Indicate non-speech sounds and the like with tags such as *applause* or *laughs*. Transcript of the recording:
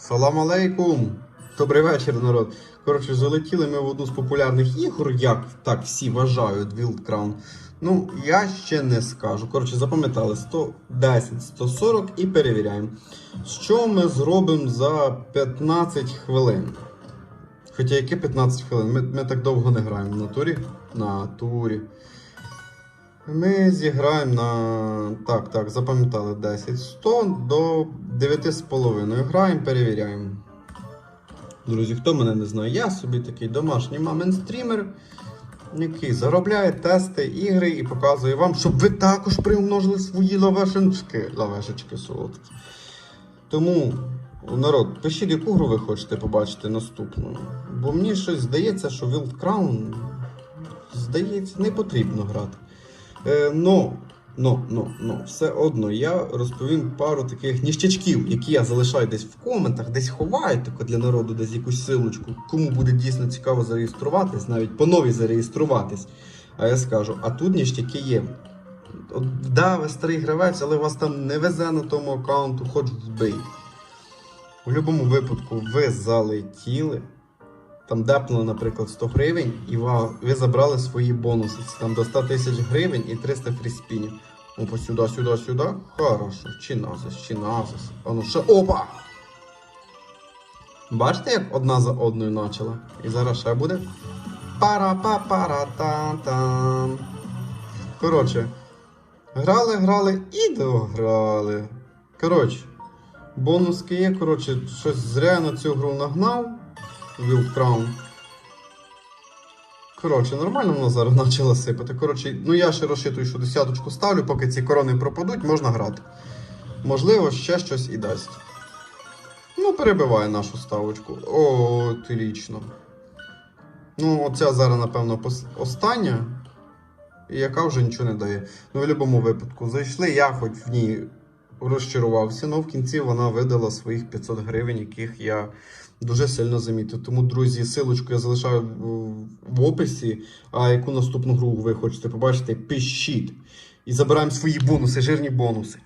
Салам алейкум! Добрий вечір, народ. Коротше, залетіли ми в одну з популярних ігор, як так всі вважають Wild Crown. Ну, я ще не скажу. Коротше, запам'ятали 110, 140 і перевіряємо. Що ми зробимо за 15 хвилин? Хоча яке 15 хвилин? Ми, ми так довго не граємо на турі. На турі. Ми зіграємо на. Так, так, запам'ятали 10. 100 до 9,5. Граємо, перевіряємо. Друзі, хто мене не знає, я собі такий домашній мамин стрімер, який заробляє тести ігри і показує вам, щоб ви також приумножили свої лавешечки. Лавешечки солодкі. Тому, народ, пишіть, яку гру ви хочете побачити наступну. Бо мені щось здається, що Wild Crown, здається, не потрібно грати. Е, но, но, но, но, все одно я розповім пару таких ніщачків, які я залишаю десь в коментах, десь ховаю тако для народу, десь якусь силочку. Кому буде дійсно цікаво зареєструватись, навіть по новій зареєструватись. А я скажу, а тут ніштяки є. От, да, ви старий гравець, але вас там не везе на тому аккаунту, хоч вбий. У будь-якому випадку ви залетіли. Там депнули, наприклад, 100 гривень, і ви забрали свої бонуси. Це Там до 100 тисяч гривень і 300 фріспінів. Опа, сюди, сюди, сюди. Хорошо. Чиназис, чиназис. А ну ще. Опа! Бачите, як одна за одною почала? І зараз ще буде. пара па пара та там Коротше, грали, грали і дограли. Коротше, бонуски є, коротше, щось зря на цю гру нагнав. Wild Crown. Коротше, нормально воно зараз *laughs* почало сипати. Коротше, ну я ще розчитую, що десяточку ставлю, поки ці корони пропадуть, можна грати. Можливо, ще щось і дасть. Ну, перебиває нашу ставочку. О, ти лічно. Ну, оця зараз, напевно, остання, і яка вже нічого не дає. Ну, в будь-якому випадку, зайшли, я хоч в ній розчарувався, але в кінці вона видала своїх 500 гривень, яких я дуже сильно замітив. Тому, друзі, силочку я залишаю в, описі. А яку наступну гру ви хочете побачити, пишіть. І забираємо свої бонуси, жирні бонуси.